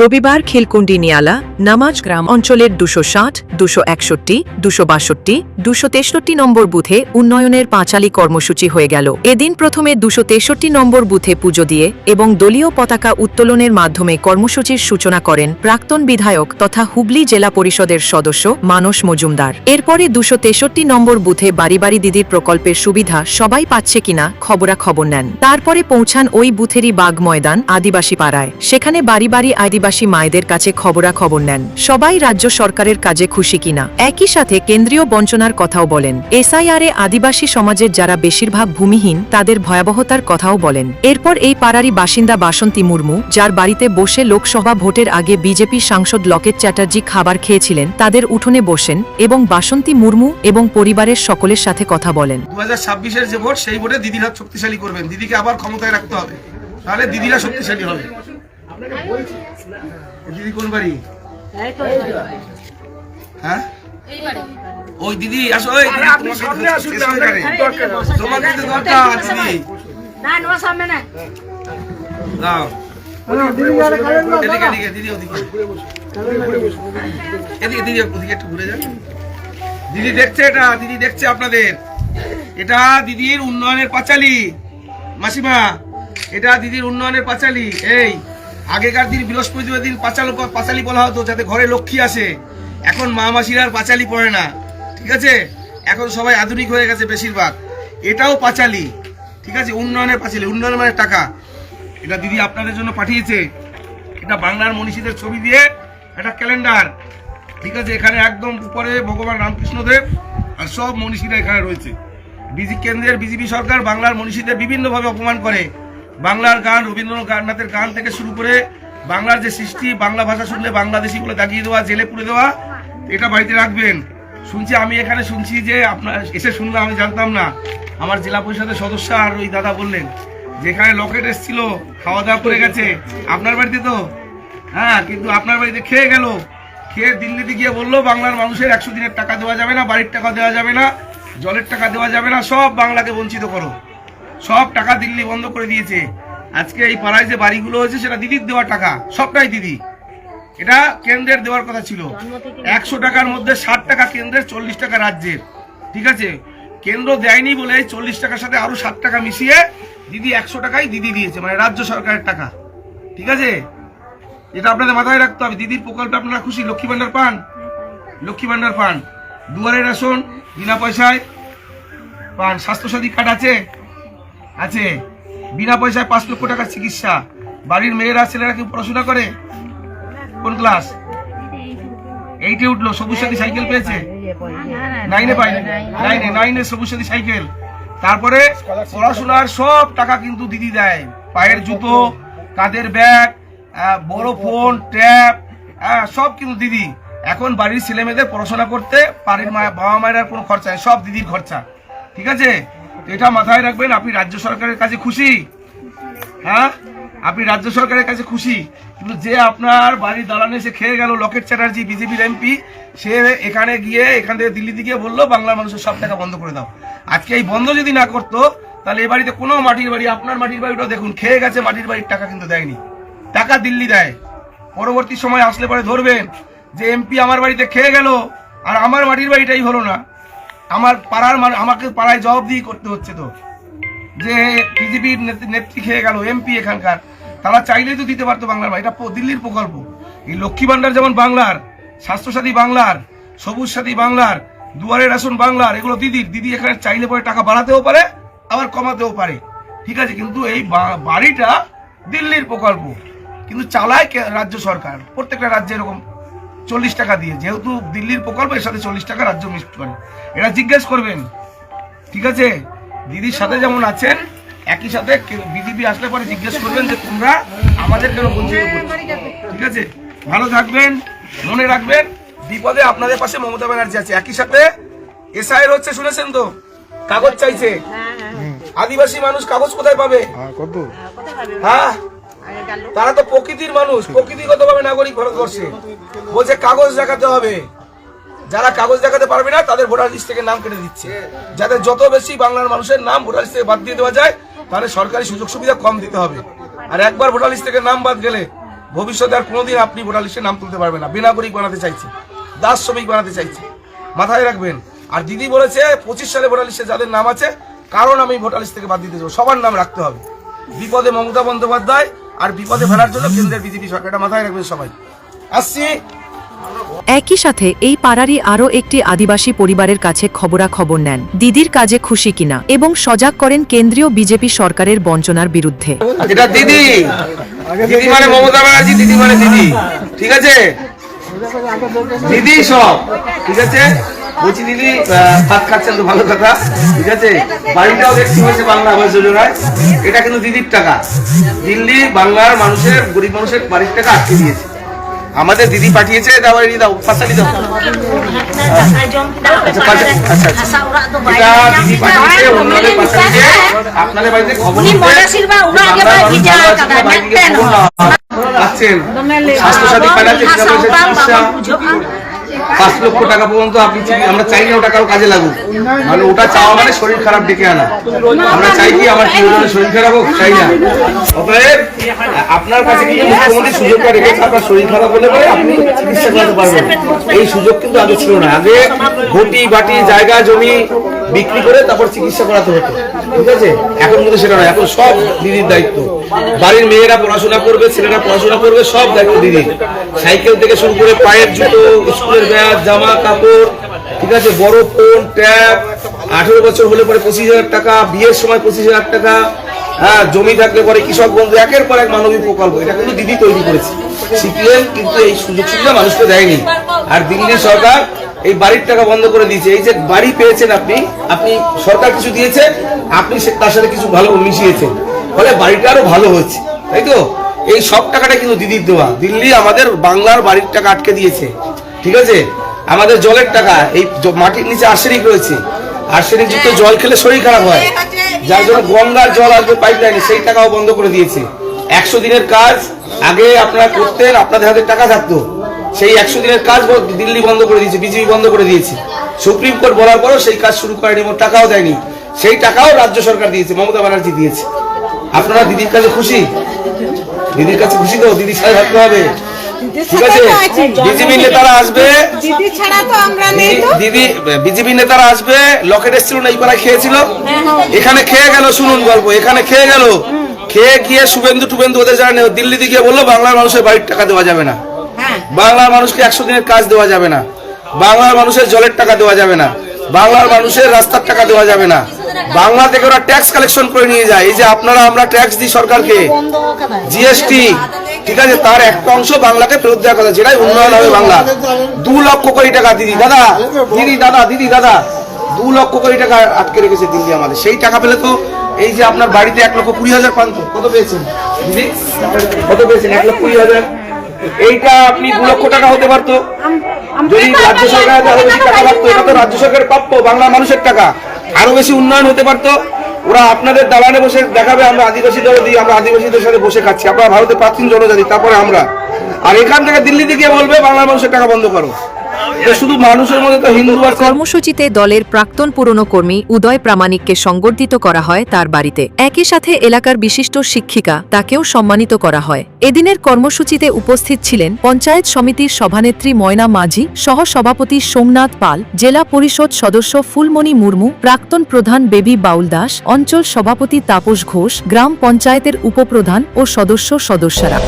রবিবার খিলকুন্ডি নিয়ালা, নামাজ গ্রাম অঞ্চলের দুশো ষাট, দুশো একষট্টি, দুশো বাষট্টি, দুশো তেষট্টি নম্বর বুথে উন্নয়নের পাঁচালী কর্মসূচি হয়ে গেল। এদিন প্রথমে দুশো তেষট্টি নম্বর বুথে পুজো দিয়ে এবং দলীয় পতাকা উত্তোলনের মাধ্যমে কর্মসূচির সূচনা করেন প্রাক্তন বিধায়ক তথা হুগলি জেলা পরিষদের সদস্য মানস মজুমদার। এরপরে দুশো তেষট্টি নম্বর বুথে বাড়ি বাড়ি দিদির প্রকল্পের সুবিধা সবাই পাচ্ছে কিনা খবরাখবর নেন। তারপরে পৌঁছান ওই বুথেরই বাগ ময়দান আদিবাসী পাড়ায়। সেখানে বাড়ি বাড়ি আদিবাসী মায়েদের কাছে খবরাখবর নেন। সবাই রাজ্য সরকারের কাজে খুশি কিনা? একই সাথে কেন্দ্রীয় বঞ্চনার কথাও বলেন। এসআইআরে আদিবাসী সমাজের যারা বেশিরভাগ ভূমিহীন, তাদের ভয়াবহতার কথাও বলেন। এরপর এই পাড়ারই বাসিন্দা বাসন্তী মুর্মু, যার বাড়িতে বসে লোকসভা ভোটের আগে বিজেপি সাংসদ লকেট চ্যাটার্জি খাবার খেয়েছিলেন, তাদের উঠোনে বসেন এবং বাসন্তী মুর্মু এবং পরিবারের সকলের সাথে কথা বলেন। দু হাজার যে ভোট, সেই ভোটে দিদিরা শক্তিশালী করবেন। দিদিকে আবার ক্ষমতায় রাখতে হবে। তাহলে দিদিরা শক্তিশালী হবে। দিদি কোন বাড়ি? হ্যাঁ? ওই দিদি আসো ওই তোমাকে তো শেষ হয়ে তো দরকার দিদি। না নো সামনে না। দাও। এদিকে এদিকে দিদি ওদিকে। এদিকে একটু ঘুরে যান। দিদি দেখছে এটা দিদি দেখছে আপনাদের। এটা দিদির উন্নয়নের পাঁচালি। মাসিমা এটা দিদির উন্নয়নের পাঁচালি। এই। আগেকার দিন বৃহস্পতিবার দিন পাঁচাল পাঁচালি বলা হতো, যাতে ঘরে লক্ষ্মী আসে। এখন মা মাসিরা আর পাঁচালি পড়ে না। ঠিক আছে? এখন সবাই আধুনিক হয়ে গেছে বেশিরভাগ। এটাও পাঁচালি। ঠিক আছে? উন্নয়নের পাঁচালি। উন্নয়ন মানে টাকা। এটা দিদি আপনাদের জন্য পাঠিয়েছে। এটা বাংলার মনীষীদের ছবি দিয়ে একটা ক্যালেন্ডার। ঠিক আছে? এখানে একদম উপরে ভগবান রামকৃষ্ণদেব আর সব মনীষীরা এখানে রয়েছে। বিজি কেন্দ্রের বিজেপি সরকার বাংলার মনীষীদের বিভিন্নভাবে অপমান করে। বাংলার গান, রবীন্দ্রনাথের গান থেকে শুরু করে বাংলার যে সৃষ্টি, বাংলা ভাষা শুনলে বাংলাদেশি বলে দাগিয়ে দেওয়া, জেলে পুড়ে দেওয়া, এটা বাড়িতে রাখবেন। শুনছি, আমি এখানে শুনছি যে আপনার, এসে শুনলাম, আমি জানতাম না। আমার জেলা পরিষদের সদস্য আর ওই দাদা বললেন, যেখানে লকেট এসেছিল খাওয়া দাওয়া করে গেছে। আপনার বাড়িতে তো? হ্যাঁ কিন্তু আপনার বাড়িতে খেয়ে গেল। খেয়ে দিল্লিতে গিয়ে বলল, বাংলার মানুষের একশো দিনের টাকা দেওয়া যাবে না, বাড়ির টাকা দেওয়া যাবে না, জলের টাকা দেওয়া যাবে না, সব বাংলাকে বঞ্চিত করো। সব টাকা দিল্লি বন্ধ করে দিয়েছে। আজকে এই পাড়ায় যে বাড়িগুলো হয়েছে, সেটা দিদির দেওয়া টাকা। সবটাই দিদি। এটা কেন্দ্রের দেওয়ার কথা ছিল। একশো টাকার মধ্যে ষাট টাকা কেন্দ্রের, চল্লিশ টাকা রাজ্যের। ঠিক আছে? কেন্দ্র দেয়নি বলে চল্লিশ টাকার সাথে আরও ষাট টাকা মিশিয়ে দিদি একশো টাকাই দিদি দিয়েছে মানে রাজ্য সরকারের টাকা। ঠিক আছে? এটা আপনাদের মাথায় রাখতে হবে। দিদির প্রকল্পে আপনারা খুশি? লক্ষ্মী ভান্ডার পান? লক্ষ্মী ভান্ডার পান। দুয়ারে রেশন, বিনা পয়সায় পান। স্বাস্থ্যসাথী কার্ড আছে? আছে। বিনা পয়সায় পাঁচ লক্ষ টাকার চিকিৎসা। বাড়ির মেয়েরা, ছেলেরা কি পড়াশোনা করে? কোন ক্লাস? এইটে উঠল, সবুজ সাথী সাইকেল পেয়েছে? নাইনে পাইনি নাইনে নাইনে সবুজ সাথী সাইকেল। তারপরে পড়াশোনার সব টাকা কিন্তু দিদি দেয়। পায়ের জুতো, কাঁধের ব্যাগ বড় ফোন, ট্যাব সব কিন্তু দিদি। এখন বাড়ির ছেলে মেয়েদের পড়াশোনা করতে বাড়ির মা বাবা মায়ের কোনো খরচা নেই, সব দিদির খরচা। ঠিক আছে? এটা মাথায় রাখবেন, আপনি রাজ্য সরকারের কাছে খুশি। হ্যাঁ? আপনি রাজ্য সরকারের কাছে খুশি। কিন্তু যে আপনার বাড়ির দালানে এসে খেয়ে গেল, লকেট চ্যাটার্জি, বিজেপির এমপি, সে এখানে গিয়ে, এখান থেকে দিল্লিতে গিয়ে বলল, বাংলার মানুষের সব টাকা বন্ধ করে দাও। আজকে এই বন্ধ যদি না করতো, তাহলে এ বাড়িতে কোনো মাটির বাড়ি, আপনার মাটির বাড়িটাও দেখুন, খেয়ে গেছে, মাটির বাড়ির টাকা কিন্তু দেয়নি। টাকা দিল্লি দেয়। পরবর্তী সময় আসলে পরে ধরবেন যে, এমপি আমার বাড়িতে খেয়ে গেল, আর আমার মাটির বাড়িটাই হলো না। আমার পাড়ার মানে আমাকে পাড়ায় জবাবদিহি করতে হচ্ছে তো। যে বিজেপির নেত্রী খেয়ে গেল, এমপি এখানকার, তারা চাইলেই তো দিতে পারতো বাংলার এটা দিল্লির প্রকল্প। এই লক্ষ্মী ভান্ডার যেমন বাংলার, স্বাস্থ্যসাথী বাংলার সবুজ সাথী বাংলার, দুয়ারে রেশন বাংলার, এগুলো দিদির। দিদি এখানে চাইলে পরে টাকা বাড়াতেও পারে, আবার কমাতেও পারে। ঠিক আছে, কিন্তু এই বাড়িটা দিল্লির প্রকল্প। কিন্তু চালায় রাজ্য সরকার। প্রত্যেকটা রাজ্যে এরকম চল্লিশ টাকা দিয়ে যেহেতু দিল্লির প্রকল্প এর সাথে চল্লিশ টাকা রাজ্য মিক্সড করে। এটা জিজ্ঞেস করবেন ঠিক আছে? দিদির সাথে যেমন আছেন একই সাথে বিজেপি আসলে পরে জিজ্ঞেস করবেন যে তোমরা আমাদের কেন বঞ্চিত ঠিক আছে? ভালো থাকবেন মনে রাখবেন বিপদে আপনাদের পাশে মমতা ব্যানার্জি আছে। একই সাথে এসআইয়ের হচ্ছে শুনেছেন তো? কাগজ চাইছে। আদিবাসী মানুষ কাগজ কোথায় পাবে? হ্যাঁ তারা তো প্রকৃতির মানুষ, প্রকৃতিগতভাবে নাগরিক ভারতবর্ষে। বলছে কাগজ দেখাতে হবে। যারা কাগজ দেখাতে পারবে না, তাদের ভোটার লিস্ট থেকে নাম কেটে দিচ্ছে। যাদের যত বেশি বাংলার মানুষের নাম ভোটার লিস্ট থেকে বাদ দিয়ে দেওয়া যায়, তাহলে সরকারি সুযোগ সুবিধা কম দিতে হবে। আর একবার ভোটার লিস্ট থেকে নাম বাদ গেলে, ভবিষ্যতে আর কোনোদিন আপনি ভোটার লিস্টে নাম তুলতে পারবেন না। বেনাগরিক বানাতে চাইছে, দাস শ্রমিক বানাতে চাইছে। মাথায় রাখবেন, আর দিদি বলেছে, পঁচিশ সালে ভোটার লিস্টে যাদের নাম আছে, কারণ আমি ভোটার লিস্ট থেকে বাদ দিতে চাবো সবার নাম রাখতে হবে। বিপদে মমতা বন্দ্যোপাধ্যায় আর বিপদে ফেলার জন্য কেন্দ্রের বিজেপি সরকার এটা মাথায় রাখবেন সবাই। আসছি। একই সাথে এই পাড়ারই আরও একটি আদিবাসী পরিবারের কাছে খবরাখবর নেন। দিদির কাজে খুশি কিনা এবং সজাগ করেন কেন্দ্রীয় বিজেপি সরকারের বঞ্চনার বিরুদ্ধে। এটা দিদি। দিদি মানে মমতা ব্যানার্জি দিদি মানে দিদি। ঠিক আছে? দিদি সব, ঠিক আছে? বলছি দিদি ভাত খাচ্ছেন তো ভালো কথা, ঠিক আছে? বাড়িটাও দেখতে হয়েছে বাংলা আবাস যোজনায়। এটা কিন্তু দিদির টাকা। দিল্লি বাংলার মানুষের, গরিব মানুষের বাড়ির টাকা আটকে দিয়েছে। আমাদের দিদি পাঠিয়েছে দাও দাও দাও। আচ্ছা আচ্ছা আচ্ছা। দিদি পাঠিয়েছে আপনাদের বাড়িতে খবর পাচ্ছেন স্বাস্থ্যসাথী কার্ডে চিকিৎসা পাঁচ লক্ষ টাকা পর্যন্ত আপনি আমরা চাই না ওটা কারও কাজে লাগুক। মানে ওটা চাওয়া মানে শরীর খারাপ ডেকে আনা। আমরা চাই কি আমার প্রিয়জনের শরীর খারাপ হোক? চাই না। অতএব, আপনার কাছে কিন্তু মুখ্যমন্ত্রী সুযোগটা রেখেছে আপনার শরীর খারাপ হলে পরে আপনি চিকিৎসা করাতে পারবেন। এই সুযোগ কিন্তু আগে ছিল না। আগে ঘটি বাটি জায়গা জমি বিক্রি করে তারপর চিকিৎসা করাতে হতো। ঠিক আছে? এখন কিন্তু সেটা নয়, এখন সব দিদির দায়িত্ব। বাড়ির মেয়েরা পড়াশোনা করবে, ছেলেরা পড়াশোনা করবে, সব দায়িত্ব দিদির। সাইকেল থেকে শুরু করে পায়ের জুতো, স্কুলের ব্যাগ, জামা, কাপড়, ঠিক আছে? বড় ফোন, ট্যাব, আঠেরো বছর হলে পরে পঁচিশ হাজার টাকা, বিয়ের সময় পঁচিশ হাজার টাকা হ্যাঁ জমি থাকলে পরে কৃষক বন্ধু, একের পর এক মানবিক প্রকল্প। এটা কিন্তু দিদি তৈরি করেছে। সিপিএম কিন্তু এই সুযোগ সুবিধা মানুষকে দেয়নি। আর দিল্লি সরকার এই বাড়ির টাকা বন্ধ করে দিয়েছে। এই যে বাড়ি পেয়েছেন আপনি আপনি সরকার কিছু দিয়েছে আপনি তার সাথে কিছু ভালো মিশিয়েছেন। ফলে বাড়িটা আরও ভালো হয়েছে তাই তো? এই সব টাকাটা কিন্তু দিদির দেওয়া। দিল্লি আমাদের বাংলার বাড়ির টাকা আটকে দিয়েছে ঠিক আছে? আমাদের জলের টাকা এই মাটির নিচে আর্সেনিক রয়েছে। আর্সেনিক যুক্ত জল খেলে শরীর খারাপ হয়। যার জন্য গঙ্গার জল আসবে পাইপ লাইনে সেই টাকাও বন্ধ করে দিয়েছে। একশো দিনের কাজ আগে আপনারা করতেন আপনাদের হাতে টাকা থাকতো। সেই একশো দিনের কাজ দিল্লি বন্ধ করে দিয়েছে বিজেপি বন্ধ করে দিয়েছে। সুপ্রিম কোর্ট বলার পরও সেই কাজ শুরু করেনি এবং টাকাও দেয়নি। সেই টাকাও রাজ্য সরকার দিয়েছে মমতা ব্যানার্জি দিয়েছে। আপনারা দিদির কাছে খুশি? দিদির কাছে খুশি তো দিদির সাথে থাকতে হবে। ঠিক আছে? বিজেপি নেতারা আসবে। দিদি ছাড়া তো আমরা নেই তো। দিদি বিজেপি নেতারা আসবে লকেট এসেছিল না এই পাড়ায় খেয়েছিল? এখানে খেয়ে গেল শুনুন গল্প এখানে খেয়ে গেল। খেয়ে গিয়ে শুভেন্দু টুবেন্দু ওদের জানে দিল্লিতে গিয়ে বলল বাংলার মানুষের বাড়ির টাকা দেওয়া যাবে না। বাংলার মানুষকে একশো দিনের কাজ দেওয়া যাবে না। বাংলার মানুষের জলের টাকা দেওয়া যাবে না। বাংলার মানুষের রাস্তার টাকা দেওয়া যাবে না। বাংলা থেকে ওরা ট্যাক্স কালেকশন করে নিয়ে যায়। এই যে আপনারা আমরা ট্যাক্স দিই সরকারকে। জিএসটি ঠিক আছে? তার একটা অংশ বাংলাকে ফেরত দেওয়ার কথা, যেটাই উন্নয়ন হবে বাংলা। দু লক্ষ কোটি টাকা, দিদি, দাদা দিদি দাদা দিদি, দাদা। দু লক্ষ কোটি টাকা আটকে রেখেছে দিল্লি আমাদের। সেই টাকা পেলে তো এই যে আপনার বাড়িতে এক লক্ষ কুড়ি হাজার পান কত পেয়েছেন? দিদি, কত পেয়েছেন? এক লক্ষ কুড়ি হাজার? এইটা আপনি দু লক্ষ টাকা হতে পারতো। যদি রাজ্য সরকার আরও বেশি টাকা পারতো, এটা তো রাজ্য সরকারের প্রাপ্য বাংলা মানুষের টাকা। আরও বেশি উন্নয়ন হতে পারতো। ওরা আপনাদের দালানে বসে দেখাবে, আমরা আদিবাসীদের দিই, আমরা আদিবাসীদের সাথে বসে খাচ্ছি। আপনারা ভারতের প্রাচীন জনজাতি, তারপরে আমরা। আর এখান থেকে দিল্লিতে গিয়ে বলবে বাংলা মানুষের টাকা বন্ধ করো। শুধু মানুষের মধ্যে তো হিন্দু কর্মসূচিতে দলের প্রাক্তন পুরনো কর্মী উদয় প্রামাণিককে সংবর্ধিত করা হয় তার বাড়িতে। একই সাথে এলাকার বিশিষ্ট শিক্ষিকা তাকেও সম্মানিত করা হয়। এদিনের কর্মসূচিতে উপস্থিত ছিলেন পঞ্চায়েত সমিতির সভানেত্রী ময়না মাঝি সহ সভাপতি সোমনাথ পাল, জেলা পরিষদ সদস্য ফুলমণি মুর্মু, প্রাক্তন প্রধান বেবি বাউল দাস, অঞ্চল সভাপতি তাপস ঘোষ, গ্রাম পঞ্চায়েতের উপপ্রধান ও সদস্য সদস্যরা।